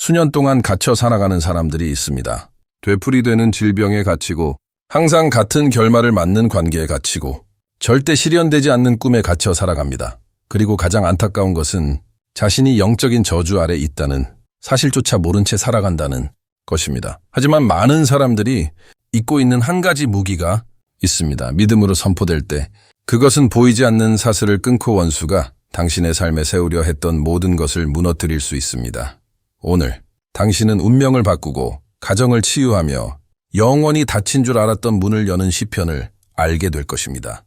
수년 동안 갇혀 살아가는 사람들이 있습니다. 되풀이되는 질병에 갇히고 항상 같은 결말을 맞는 관계에 갇히고 절대 실현되지 않는 꿈에 갇혀 살아갑니다. 그리고 가장 안타까운 것은 자신이 영적인 저주 아래 있다는 사실조차 모른 채 살아간다는 것입니다. 하지만 많은 사람들이 잊고 있는 한 가지 무기가 있습니다. 믿음으로 선포될 때 그것은 보이지 않는 사슬을 끊고 원수가 당신의 삶에 세우려 했던 모든 것을 무너뜨릴 수 있습니다. 오늘 당신은 운명을 바꾸고 가정을 치유하며 영원히 닫힌 줄 알았던 문을 여는 시편을 알게 될 것입니다.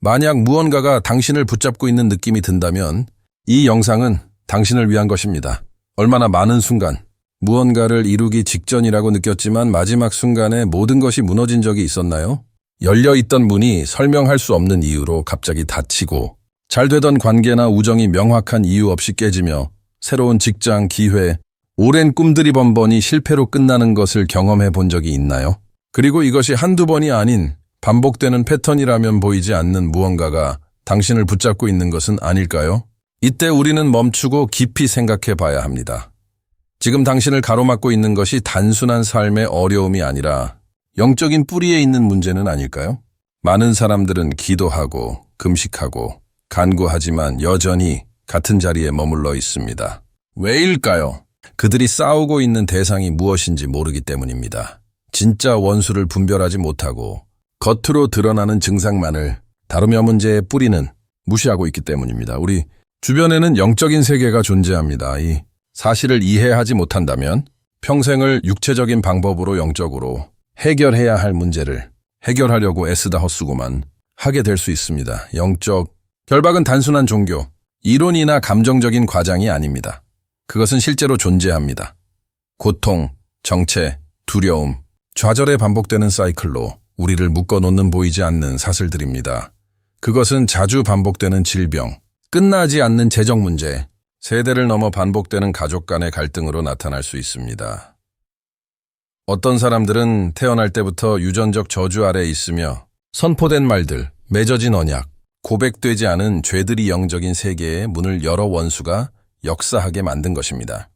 만약 무언가가 당신을 붙잡고 있는 느낌이 든다면 이 영상은 당신을 위한 것입니다. 얼마나 많은 순간 무언가를 이루기 직전이라고 느꼈지만 마지막 순간에 모든 것이 무너진 적이 있었나요? 열려있던 문이 설명할 수 없는 이유로 갑자기 닫히고 잘 되던 관계나 우정이 명확한 이유 없이 깨지며 새로운 직장, 기회, 오랜 꿈들이 번번이 실패로 끝나는 것을 경험해 본 적이 있나요? 그리고 이것이 한두 번이 아닌 반복되는 패턴이라면 보이지 않는 무언가가 당신을 붙잡고 있는 것은 아닐까요? 이때 우리는 멈추고 깊이 생각해 봐야 합니다. 지금 당신을 가로막고 있는 것이 단순한 삶의 어려움이 아니라 영적인 뿌리에 있는 문제는 아닐까요? 많은 사람들은 기도하고 금식하고 간구하지만 여전히 같은 자리에 머물러 있습니다. 왜일까요? 그들이 싸우고 있는 대상이 무엇인지 모르기 때문입니다. 진짜 원수를 분별하지 못하고 겉으로 드러나는 증상만을 다루며 문제의 뿌리는 무시하고 있기 때문입니다. 우리 주변에는 영적인 세계가 존재합니다. 이 사실을 이해하지 못한다면 평생을 육체적인 방법으로 영적으로 해결해야 할 문제를 해결하려고 애쓰다 헛수고만 하게 될 수 있습니다. 영적 결박은 단순한 종교, 이론이나 감정적인 과장이 아닙니다. 그것은 실제로 존재합니다. 고통, 정체, 두려움, 좌절에 반복되는 사이클로 우리를 묶어놓는 보이지 않는 사슬들입니다. 그것은 자주 반복되는 질병, 끝나지 않는 재정 문제, 세대를 넘어 반복되는 가족 간의 갈등으로 나타날 수 있습니다. 어떤 사람들은 태어날 때부터 유전적 저주 아래 있으며 선포된 말들, 맺어진 언약, 고백되지 않은 죄들이 영적인 세계의 문을 열어 원수가 역사하게 만든 것입니다.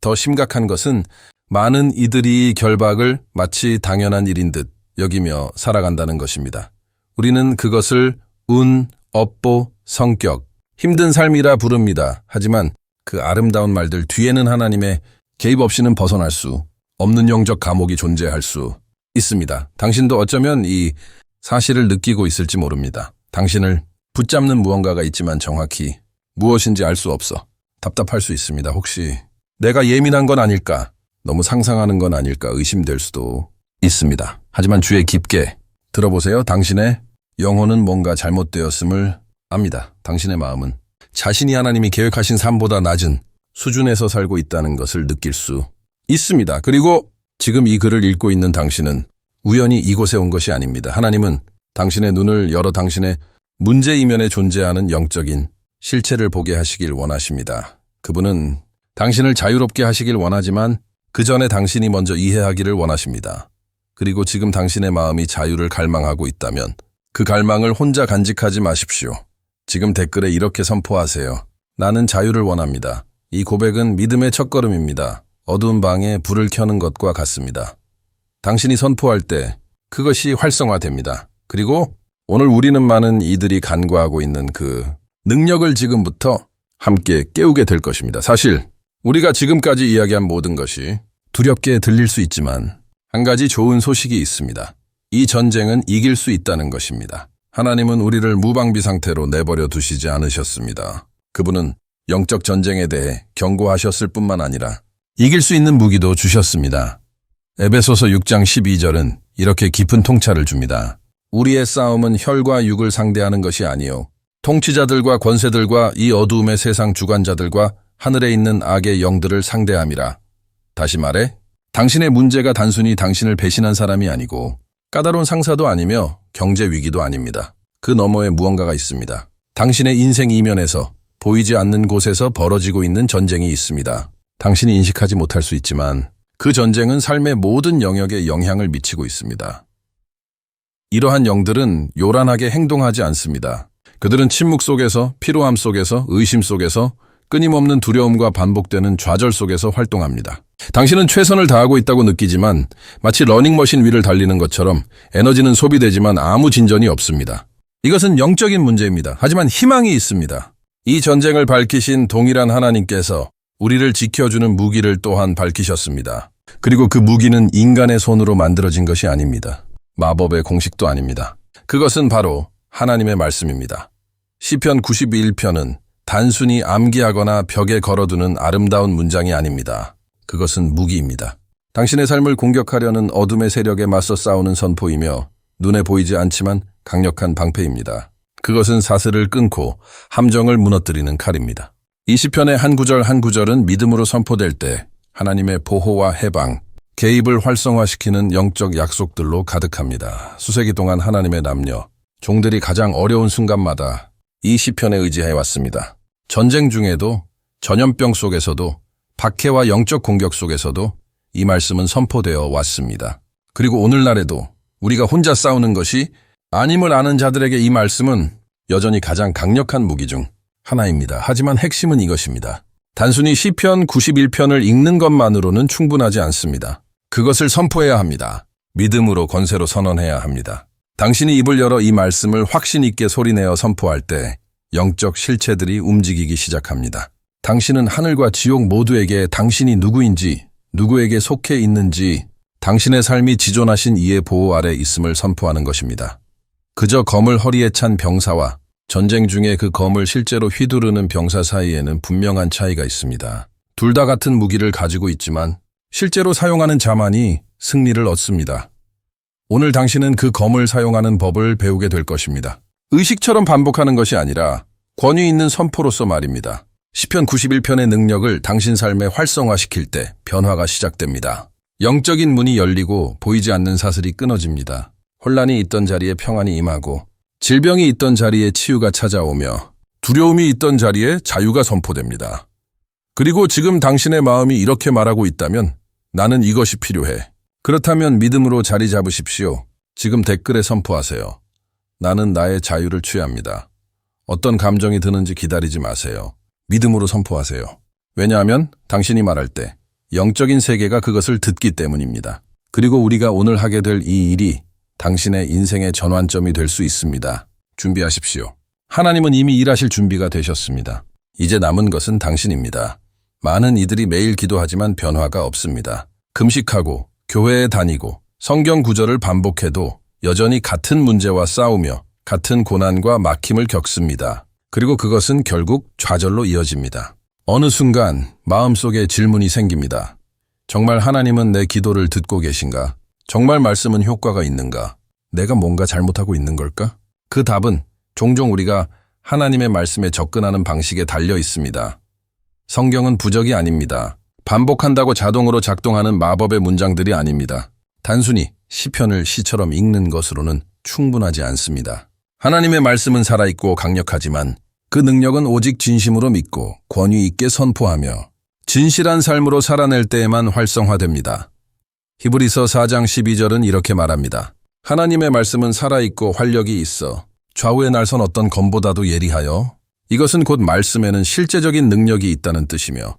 더 심각한 것은 많은 이들이 결박을 마치 당연한 일인 듯 여기며 살아간다는 것입니다. 우리는 그것을 운, 업보, 성격, 힘든 삶이라 부릅니다. 하지만 그 아름다운 말들 뒤에는 하나님의 개입 없이는 벗어날 수 없는 영적 감옥이 존재할 수 있습니다. 당신도 어쩌면 이 사실을 느끼고 있을지 모릅니다. 당신을 붙잡는 무언가가 있지만 정확히 무엇인지 알 수 없어 답답할 수 있습니다. 혹시 내가 예민한 건 아닐까? 너무 상상하는 건 아닐까 의심될 수도 있습니다. 하지만 주의 깊게 들어보세요. 당신의 영혼은 뭔가 잘못되었음을 압니다. 당신의 마음은 자신이 하나님이 계획하신 삶보다 낮은 수준에서 살고 있다는 것을 느낄 수 있습니다. 그리고 지금 이 글을 읽고 있는 당신은 우연히 이곳에 온 것이 아닙니다. 하나님은 당신의 눈을 열어 당신의 문제 이면에 존재하는 영적인 실체를 보게 하시길 원하십니다. 그분은 당신을 자유롭게 하시길 원하지만 그 전에 당신이 먼저 이해하기를 원하십니다. 그리고 지금 당신의 마음이 자유를 갈망하고 있다면 그 갈망을 혼자 간직하지 마십시오. 지금 댓글에 이렇게 선포하세요. 나는 자유를 원합니다. 이 고백은 믿음의 첫걸음입니다. 어두운 방에 불을 켜는 것과 같습니다. 당신이 선포할 때 그것이 활성화됩니다. 그리고 오늘 우리는 많은 이들이 간구하고 있는 그 능력을 지금부터 함께 깨우게 될 것입니다. 사실 우리가 지금까지 이야기한 모든 것이 두렵게 들릴 수 있지만 한 가지 좋은 소식이 있습니다. 이 전쟁은 이길 수 있다는 것입니다. 하나님은 우리를 무방비 상태로 내버려 두시지 않으셨습니다. 그분은 영적 전쟁에 대해 경고하셨을 뿐만 아니라 이길 수 있는 무기도 주셨습니다. 에베소서 6장 12절은 이렇게 깊은 통찰을 줍니다. 우리의 싸움은 혈과 육을 상대하는 것이 아니요 통치자들과 권세들과 이 어두움의 세상 주관자들과 하늘에 있는 악의 영들을 상대함이라. 다시 말해 당신의 문제가 단순히 당신을 배신한 사람이 아니고 까다로운 상사도 아니며 경제 위기도 아닙니다. 그 너머에 무언가가 있습니다. 당신의 인생 이면에서 보이지 않는 곳에서 벌어지고 있는 전쟁이 있습니다. 당신이 인식하지 못할 수 있지만 그 전쟁은 삶의 모든 영역에 영향을 미치고 있습니다. 이러한 영들은 요란하게 행동하지 않습니다. 그들은 침묵 속에서, 피로함 속에서, 의심 속에서 끊임없는 두려움과 반복되는 좌절 속에서 활동합니다. 당신은 최선을 다하고 있다고 느끼지만 마치 러닝머신 위를 달리는 것처럼 에너지는 소비되지만 아무 진전이 없습니다. 이것은 영적인 문제입니다. 하지만 희망이 있습니다. 이 전쟁을 밝히신 동일한 하나님께서 우리를 지켜주는 무기를 또한 밝히셨습니다. 그리고 그 무기는 인간의 손으로 만들어진 것이 아닙니다. 마법의 공식도 아닙니다. 그것은 바로 하나님의 말씀입니다. 시편 91편은 단순히 암기하거나 벽에 걸어두는 아름다운 문장이 아닙니다. 그것은 무기입니다. 당신의 삶을 공격하려는 어둠의 세력에 맞서 싸우는 선포이며 눈에 보이지 않지만 강력한 방패입니다. 그것은 사슬을 끊고 함정을 무너뜨리는 칼입니다. 이 시편의 한 구절 한 구절은 믿음으로 선포될 때 하나님의 보호와 해방, 개입을 활성화시키는 영적 약속들로 가득합니다. 수세기 동안 하나님의 남녀, 종들이 가장 어려운 순간마다 이 시편에 의지해 왔습니다. 전쟁 중에도 전염병 속에서도 박해와 영적 공격 속에서도 이 말씀은 선포되어 왔습니다. 그리고 오늘날에도 우리가 혼자 싸우는 것이 아님을 아는 자들에게 이 말씀은 여전히 가장 강력한 무기 중 하나입니다. 하지만 핵심은 이것입니다. 단순히 시편 91편을 읽는 것만으로는 충분하지 않습니다. 그것을 선포해야 합니다. 믿음으로 권세로 선언해야 합니다. 당신이 입을 열어 이 말씀을 확신 있게 소리내어 선포할 때 영적 실체들이 움직이기 시작합니다. 당신은 하늘과 지옥 모두에게 당신이 누구인지, 누구에게 속해 있는지, 당신의 삶이 지존하신 이의 보호 아래 있음을 선포하는 것입니다. 그저 검을 허리에 찬 병사와 전쟁 중에 그 검을 실제로 휘두르는 병사 사이에는 분명한 차이가 있습니다. 둘 다 같은 무기를 가지고 있지만 실제로 사용하는 자만이 승리를 얻습니다. 오늘 당신은 그 검을 사용하는 법을 배우게 될 것입니다. 의식처럼 반복하는 것이 아니라 권위 있는 선포로서 말입니다. 시편 91편의 능력을 당신 삶에 활성화시킬 때 변화가 시작됩니다. 영적인 문이 열리고 보이지 않는 사슬이 끊어집니다. 혼란이 있던 자리에 평안이 임하고 질병이 있던 자리에 치유가 찾아오며 두려움이 있던 자리에 자유가 선포됩니다. 그리고 지금 당신의 마음이 이렇게 말하고 있다면 나는 이것이 필요해. 그렇다면 믿음으로 자리 잡으십시오. 지금 댓글에 선포하세요. 나는 나의 자유를 취합니다. 어떤 감정이 드는지 기다리지 마세요. 믿음으로 선포하세요. 왜냐하면 당신이 말할 때 영적인 세계가 그것을 듣기 때문입니다. 그리고 우리가 오늘 하게 될 이 일이 당신의 인생의 전환점이 될 수 있습니다. 준비하십시오. 하나님은 이미 일하실 준비가 되셨습니다. 이제 남은 것은 당신입니다. 많은 이들이 매일 기도하지만 변화가 없습니다. 금식하고 교회에 다니고 성경 구절을 반복해도 여전히 같은 문제와 싸우며 같은 고난과 막힘을 겪습니다. 그리고 그것은 결국 좌절로 이어집니다. 어느 순간 마음속에 질문이 생깁니다. 정말 하나님은 내 기도를 듣고 계신가? 정말 말씀은 효과가 있는가? 내가 뭔가 잘못하고 있는 걸까? 그 답은 종종 우리가 하나님의 말씀에 접근하는 방식에 달려 있습니다. 성경은 부적이 아닙니다. 반복한다고 자동으로 작동하는 마법의 문장들이 아닙니다. 단순히 시편을 시처럼 읽는 것으로는 충분하지 않습니다. 하나님의 말씀은 살아있고 강력하지만 그 능력은 오직 진심으로 믿고 권위 있게 선포하며 진실한 삶으로 살아낼 때에만 활성화됩니다. 히브리서 4장 12절은 이렇게 말합니다. 하나님의 말씀은 살아있고 활력이 있어 좌우의 날선 어떤 검보다도 예리하여 이것은 곧 말씀에는 실제적인 능력이 있다는 뜻이며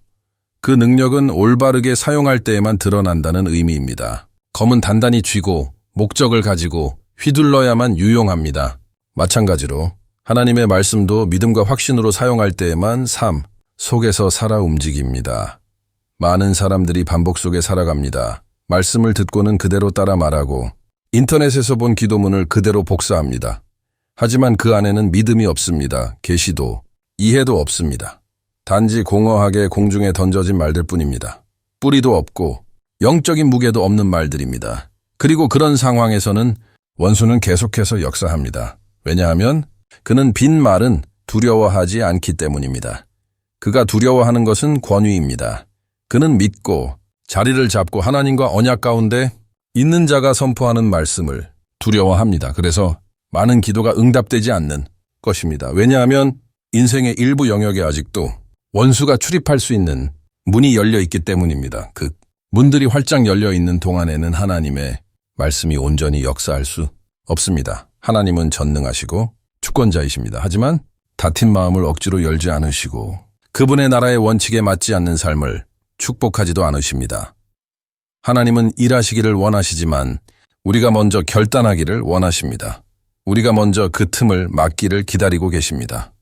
그 능력은 올바르게 사용할 때에만 드러난다는 의미입니다. 검은 단단히 쥐고 목적을 가지고 휘둘러야만 유용합니다. 마찬가지로 하나님의 말씀도 믿음과 확신으로 사용할 때에만 삶 속에서 살아 움직입니다. 많은 사람들이 반복 속에 살아갑니다. 말씀을 듣고는 그대로 따라 말하고 인터넷에서 본 기도문을 그대로 복사합니다. 하지만 그 안에는 믿음이 없습니다. 계시도, 이해도 없습니다. 단지 공허하게 공중에 던져진 말들 뿐입니다. 뿌리도 없고 영적인 무게도 없는 말들입니다. 그리고 그런 상황에서는 원수는 계속해서 역사합니다. 왜냐하면 그는 빈 말은 두려워하지 않기 때문입니다. 그가 두려워하는 것은 권위입니다. 그는 믿고 자리를 잡고 하나님과 언약 가운데 있는 자가 선포하는 말씀을 두려워합니다. 그래서 많은 기도가 응답되지 않는 것입니다. 왜냐하면 인생의 일부 영역에 아직도 원수가 출입할 수 있는 문이 열려 있기 때문입니다. 그 문들이 활짝 열려 있는 동안에는 하나님의 말씀이 온전히 역사할 수 없습니다. 하나님은 전능하시고 주권자이십니다. 하지만 다틴 마음을 억지로 열지 않으시고 그분의 나라의 원칙에 맞지 않는 삶을 축복하지도 않으십니다. 하나님은 일하시기를 원하시지만 우리가 먼저 결단하기를 원하십니다. 우리가 먼저 그 틈을 막기를 기다리고 계십니다.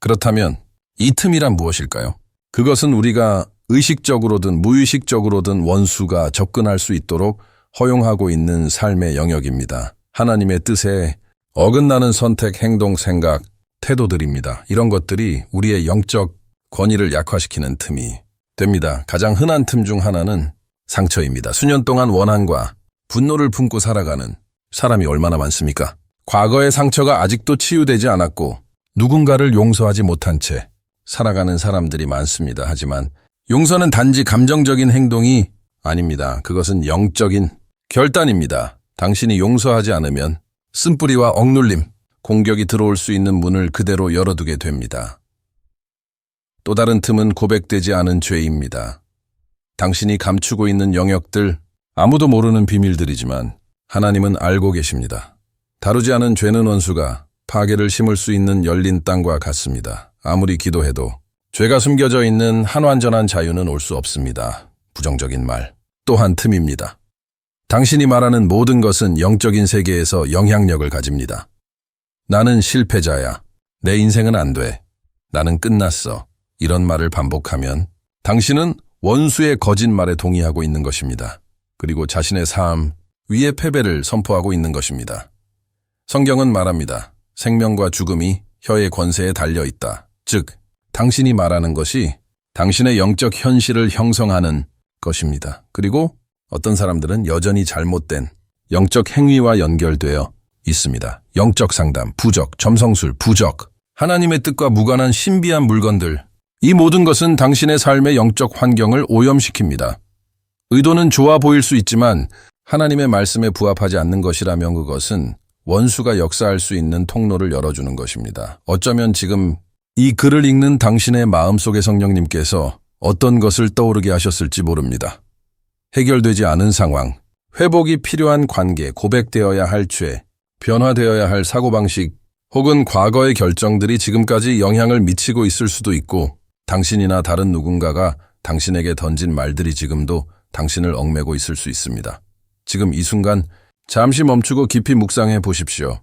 그렇다면 이 틈이란 무엇일까요? 그것은 우리가 의식적으로든 무의식적으로든 원수가 접근할 수 있도록 허용하고 있는 삶의 영역입니다. 하나님의 뜻에 어긋나는 선택, 행동, 생각, 태도들입니다. 이런 것들이 우리의 영적 권위를 약화시키는 틈이 됩니다. 가장 흔한 틈 중 하나는 상처입니다. 수년 동안 원한과 분노를 품고 살아가는 사람이 얼마나 많습니까? 과거의 상처가 아직도 치유되지 않았고 누군가를 용서하지 못한 채 살아가는 사람들이 많습니다. 하지만 용서는 단지 감정적인 행동이 아닙니다. 그것은 영적인 결단입니다. 당신이 용서하지 않으면 쓴뿌리와 억눌림, 공격이 들어올 수 있는 문을 그대로 열어두게 됩니다. 또 다른 틈은 고백되지 않은 죄입니다. 당신이 감추고 있는 영역들, 아무도 모르는 비밀들이지만 하나님은 알고 계십니다. 다루지 않은 죄는 원수가 파괴를 심을 수 있는 열린 땅과 같습니다. 아무리 기도해도 죄가 숨겨져 있는 한완전한 자유는 올 수 없습니다. 부정적인 말, 또한 틈입니다. 당신이 말하는 모든 것은 영적인 세계에서 영향력을 가집니다. 나는 실패자야. 내 인생은 안 돼. 나는 끝났어. 이런 말을 반복하면 당신은 원수의 거짓말에 동의하고 있는 것입니다. 그리고 자신의 삶 위의 패배를 선포하고 있는 것입니다. 성경은 말합니다. 생명과 죽음이 혀의 권세에 달려 있다. 즉, 당신이 말하는 것이 당신의 영적 현실을 형성하는 것입니다. 그리고 어떤 사람들은 여전히 잘못된 영적 행위와 연결되어 있습니다. 영적 상담, 부적, 점성술, 부적, 하나님의 뜻과 무관한 신비한 물건들. 이 모든 것은 당신의 삶의 영적 환경을 오염시킵니다. 의도는 좋아 보일 수 있지만 하나님의 말씀에 부합하지 않는 것이라면 그것은 원수가 역사할 수 있는 통로를 열어주는 것입니다. 어쩌면 지금 이 글을 읽는 당신의 마음속의 성령님께서 어떤 것을 떠오르게 하셨을지 모릅니다. 해결되지 않은 상황, 회복이 필요한 관계, 고백되어야 할 죄, 변화되어야 할 사고방식, 혹은 과거의 결정들이 지금까지 영향을 미치고 있을 수도 있고, 당신이나 다른 누군가가 당신에게 던진 말들이 지금도 당신을 얽매고 있을 수 있습니다. 지금 이 순간 잠시 멈추고 깊이 묵상해 보십시오.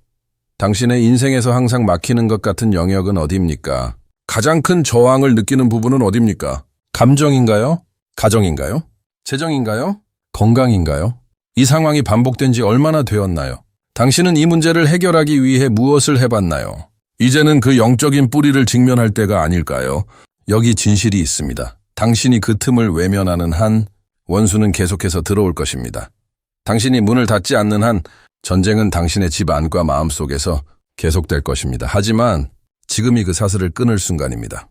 당신의 인생에서 항상 막히는 것 같은 영역은 어디입니까? 가장 큰 저항을 느끼는 부분은 어디입니까? 감정인가요? 가정인가요? 재정인가요? 건강인가요? 이 상황이 반복된 지 얼마나 되었나요? 당신은 이 문제를 해결하기 위해 무엇을 해봤나요? 이제는 그 영적인 뿌리를 직면할 때가 아닐까요? 여기 진실이 있습니다. 당신이 그 틈을 외면하는 한 원수는 계속해서 들어올 것입니다. 당신이 문을 닫지 않는 한 전쟁은 당신의 집 안과 마음 속에서 계속될 것입니다. 하지만 지금이 그 사슬을 끊을 순간입니다.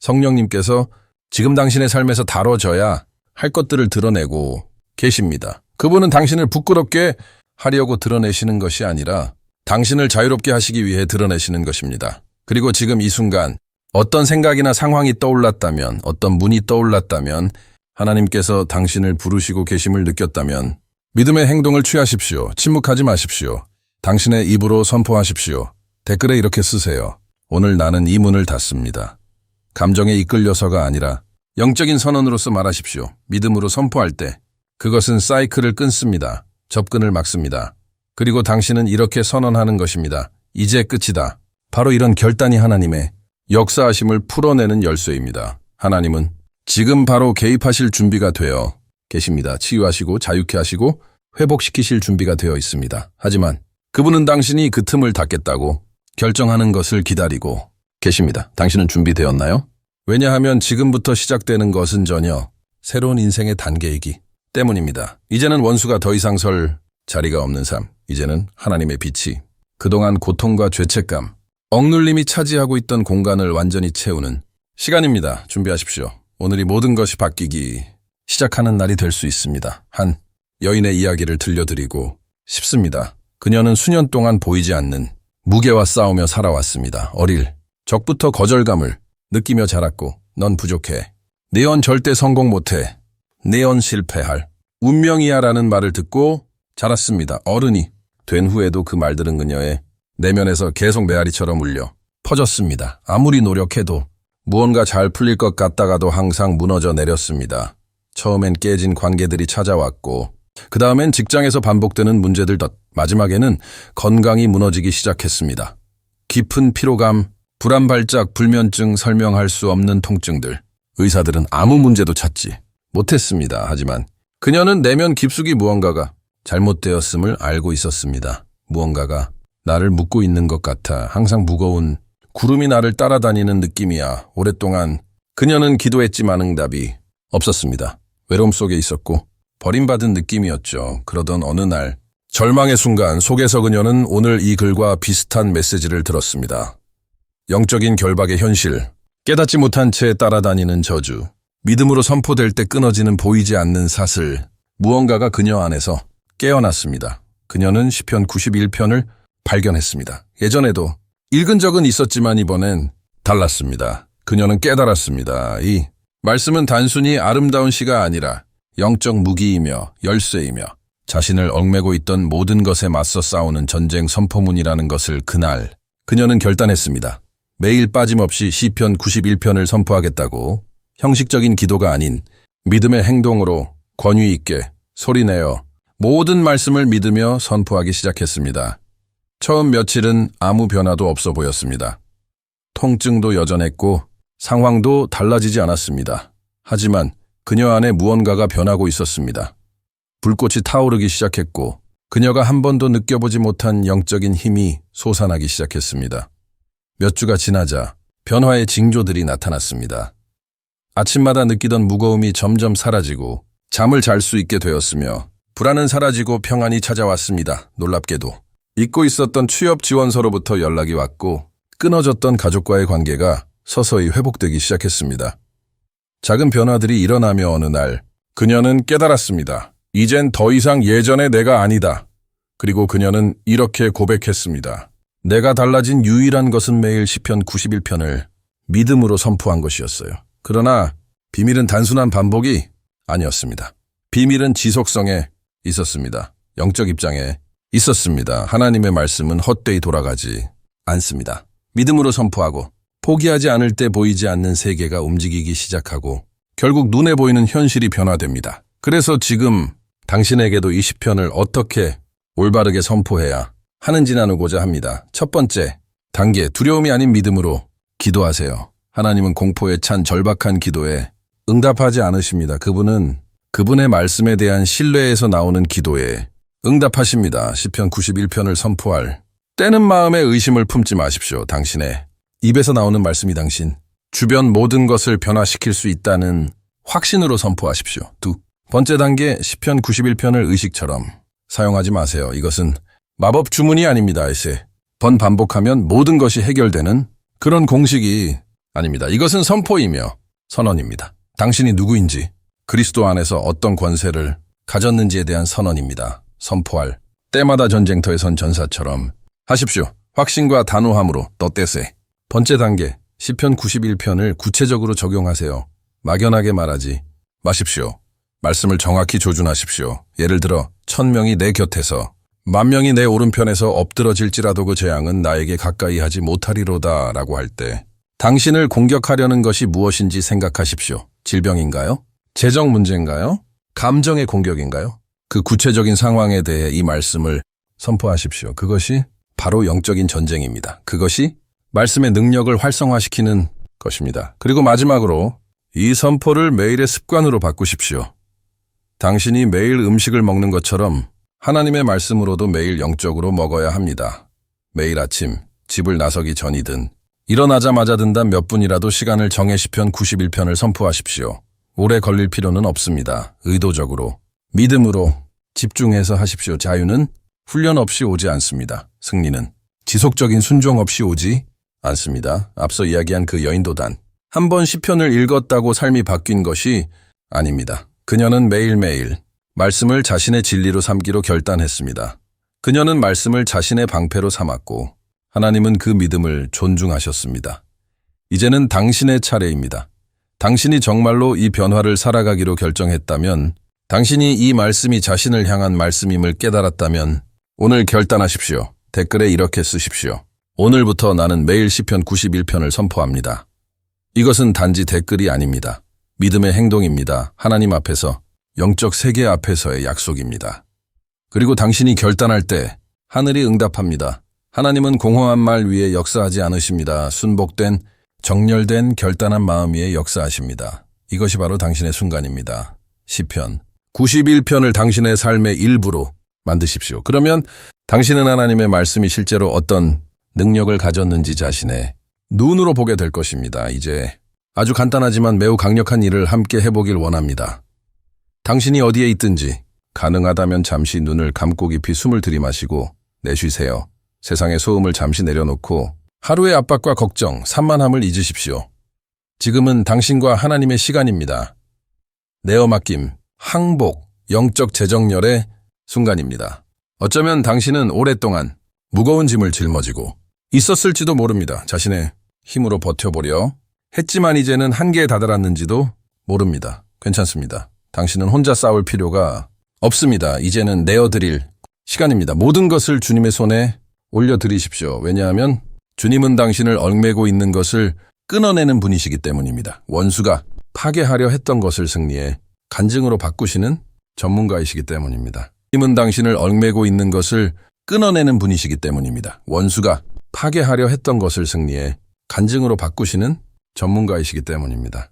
성령님께서 지금 당신의 삶에서 다뤄져야 할 것들을 드러내고 계십니다. 그분은 당신을 부끄럽게 하려고 드러내시는 것이 아니라 당신을 자유롭게 하시기 위해 드러내시는 것입니다. 그리고 지금 이 순간 어떤 생각이나 상황이 떠올랐다면, 어떤 문이 떠올랐다면, 하나님께서 당신을 부르시고 계심을 느꼈다면, 믿음의 행동을 취하십시오. 침묵하지 마십시오. 당신의 입으로 선포하십시오. 댓글에 이렇게 쓰세요. 오늘 나는 이 문을 닫습니다. 감정에 이끌려서가 아니라 영적인 선언으로서 말하십시오. 믿음으로 선포할 때 그것은 사이클을 끊습니다. 접근을 막습니다. 그리고 당신은 이렇게 선언하는 것입니다. 이제 끝이다. 바로 이런 결단이 하나님의 역사하심을 풀어내는 열쇠입니다. 하나님은 지금 바로 개입하실 준비가 되어 계십니다. 치유하시고 자유케 하시고 회복시키실 준비가 되어 있습니다. 하지만 그분은 당신이 그 틈을 닫겠다고 결정하는 것을 기다리고 계십니다. 당신은 준비되었나요? 왜냐하면 지금부터 시작되는 것은 전혀 새로운 인생의 단계이기 때문입니다. 이제는 원수가 더 이상 설 자리가 없는 삶, 이제는 하나님의 빛이 그동안 고통과 죄책감, 억눌림이 차지하고 있던 공간을 완전히 채우는 시간입니다. 준비하십시오. 오늘이 모든 것이 바뀌기 시작하는 날이 될 수 있습니다. 한 여인의 이야기를 들려드리고 싶습니다. 그녀는 수년 동안 보이지 않는 무게와 싸우며 살아왔습니다. 어릴 적부터 거절감을 느끼며 자랐고 넌 부족해. 네언 절대 성공 못해. 네언 실패할. 운명이야 라는 말을 듣고 자랐습니다. 어른이 된 후에도 그 말들은 그녀의 내면에서 계속 메아리처럼 울려 퍼졌습니다. 아무리 노력해도 무언가 잘 풀릴 것 같다가도 항상 무너져 내렸습니다. 처음엔 깨진 관계들이 찾아왔고, 그 다음엔 직장에서 반복되는 문제들 덧, 마지막에는 건강이 무너지기 시작했습니다. 깊은 피로감, 불안 발작, 불면증, 설명할 수 없는 통증들. 의사들은 아무 문제도 찾지 못했습니다. 하지만 그녀는 내면 깊숙이 무언가가 잘못되었음을 알고 있었습니다. 무언가가 나를 묶고 있는 것 같아 항상 무거운 구름이 나를 따라다니는 느낌이야. 오랫동안 그녀는 기도했지만 응답이 없었습니다. 외로움 속에 있었고 버림받은 느낌이었죠. 그러던 어느 날 절망의 순간 속에서 그녀는 오늘 이 글과 비슷한 메시지를 들었습니다. 영적인 결박의 현실, 깨닫지 못한 채 따라다니는 저주, 믿음으로 선포될 때 끊어지는 보이지 않는 사슬, 무언가가 그녀 안에서 깨어났습니다. 그녀는 시편 91편을 발견했습니다. 예전에도 읽은 적은 있었지만 이번엔 달랐습니다. 그녀는 깨달았습니다. 이 말씀은 단순히 아름다운 시가 아니라 영적 무기이며 열쇠이며 자신을 얽매고 있던 모든 것에 맞서 싸우는 전쟁 선포문이라는 것을 그날 그녀는 결단했습니다. 매일 빠짐없이 시편 91편을 선포하겠다고 형식적인 기도가 아닌 믿음의 행동으로 권위 있게 소리내어 모든 말씀을 믿으며 선포하기 시작했습니다. 처음 며칠은 아무 변화도 없어 보였습니다. 통증도 여전했고 상황도 달라지지 않았습니다. 하지만 그녀 안에 무언가가 변하고 있었습니다. 불꽃이 타오르기 시작했고 그녀가 한 번도 느껴보지 못한 영적인 힘이 솟아나기 시작했습니다. 몇 주가 지나자 변화의 징조들이 나타났습니다. 아침마다 느끼던 무거움이 점점 사라지고 잠을 잘 수 있게 되었으며 불안은 사라지고 평안이 찾아왔습니다. 놀랍게도 잊고 있었던 취업 지원서로부터 연락이 왔고 끊어졌던 가족과의 관계가 서서히 회복되기 시작했습니다. 작은 변화들이 일어나며 어느 날 그녀는 깨달았습니다. 이젠 더 이상 예전의 내가 아니다. 그리고 그녀는 이렇게 고백했습니다. 내가 달라진 유일한 것은 매일 시편 91편을 믿음으로 선포한 것이었어요. 그러나 비밀은 단순한 반복이 아니었습니다. 비밀은 지속성에 있었습니다. 영적 입장에 있었습니다. 하나님의 말씀은 헛되이 돌아가지 않습니다. 믿음으로 선포하고 포기하지 않을 때 보이지 않는 세계가 움직이기 시작하고 결국 눈에 보이는 현실이 변화됩니다. 그래서 지금 당신에게도 이 시편을 어떻게 올바르게 선포해야 하는지 나누고자 합니다. 첫 번째, 단계 두려움이 아닌 믿음으로 기도하세요. 하나님은 공포에 찬 절박한 기도에 응답하지 않으십니다. 그분은 그분의 말씀에 대한 신뢰에서 나오는 기도에 응답하십니다. 시편 91편을 선포할 때는 마음에 의심을 품지 마십시오. 당신의 입에서 나오는 말씀이 당신 주변 모든 것을 변화시킬 수 있다는 확신으로 선포하십시오. 두 번째 단계 시편 91편을 의식처럼 사용하지 마세요. 이것은 마법 주문이 아닙니다. 에세. 번 반복하면 모든 것이 해결되는 그런 공식이 아닙니다. 이것은 선포이며 선언입니다. 당신이 누구인지 그리스도 안에서 어떤 권세를 가졌는지에 대한 선언입니다. 선포할 때마다 전쟁터에 선 전사처럼 하십시오. 확신과 단호함으로 떴대세. 번째 단계 시편 91편을 구체적으로 적용하세요. 막연하게 말하지 마십시오. 말씀을 정확히 조준하십시오. 예를 들어 천 명이 내 곁에서 만 명이 내 오른편에서 엎드러질지라도 그 재앙은 나에게 가까이 하지 못하리로다 라고 할 때 당신을 공격하려는 것이 무엇인지 생각하십시오. 질병인가요? 재정 문제인가요? 감정의 공격인가요? 그 구체적인 상황에 대해 이 말씀을 선포하십시오. 그것이 바로 영적인 전쟁입니다. 그것이 말씀의 능력을 활성화시키는 것입니다. 그리고 마지막으로 이 선포를 매일의 습관으로 바꾸십시오. 당신이 매일 음식을 먹는 것처럼 하나님의 말씀으로도 매일 영적으로 먹어야 합니다. 매일 아침 집을 나서기 전이든 일어나자마자 든단 몇 분이라도 시간을 정해 시편 91편을 선포하십시오. 오래 걸릴 필요는 없습니다. 의도적으로, 믿음으로 집중해서 하십시오. 자유는 훈련 없이 오지 않습니다. 승리는 지속적인 순종 없이 오지 않습니다. 앞서 이야기한 그 여인도단. 한 번 시편을 읽었다고 삶이 바뀐 것이 아닙니다. 그녀는 매일매일 말씀을 자신의 진리로 삼기로 결단했습니다. 그녀는 말씀을 자신의 방패로 삼았고 하나님은 그 믿음을 존중하셨습니다. 이제는 당신의 차례입니다. 당신이 정말로 이 변화를 살아가기로 결정했다면, 당신이 이 말씀이 자신을 향한 말씀임을 깨달았다면, 오늘 결단하십시오. 댓글에 이렇게 쓰십시오. 오늘부터 나는 매일 시편 91편을 선포합니다. 이것은 단지 댓글이 아닙니다. 믿음의 행동입니다. 하나님 앞에서, 영적 세계 앞에서의 약속입니다. 그리고 당신이 결단할 때 하늘이 응답합니다. 하나님은 공허한 말 위에 역사하지 않으십니다. 순복된, 정렬된 결단한 마음 위에 역사하십니다. 이것이 바로 당신의 순간입니다. 시편 91편을 당신의 삶의 일부로 만드십시오. 그러면 당신은 하나님의 말씀이 실제로 어떤 능력을 가졌는지 자신의 눈으로 보게 될 것입니다. 이제 아주 간단하지만 매우 강력한 일을 함께 해보길 원합니다. 당신이 어디에 있든지 가능하다면 잠시 눈을 감고 깊이 숨을 들이마시고 내쉬세요. 세상의 소음을 잠시 내려놓고 하루의 압박과 걱정, 산만함을 잊으십시오. 지금은 당신과 하나님의 시간입니다. 내어 맡김, 항복, 영적 재정렬의 순간입니다. 어쩌면 당신은 오랫동안 무거운 짐을 짊어지고 있었을지도 모릅니다. 자신의 힘으로 버텨보려 했지만 이제는 한계에 다다랐는지도 모릅니다. 괜찮습니다. 당신은 혼자 싸울 필요가 없습니다. 이제는 내어드릴 시간입니다. 모든 것을 주님의 손에 올려드리십시오. 왜냐하면 주님은 당신을 얽매고 있는 것을 끊어내는 분이시기 때문입니다. 원수가 파괴하려 했던 것을 승리해 간증으로 바꾸시는 전문가이시기 때문입니다. 주님은 당신을 얽매고 있는 것을 끊어내는 분이시기 때문입니다. 원수가 파괴하려 했던 것을 승리해 간증으로 바꾸시는 전문가이시기 때문입니다.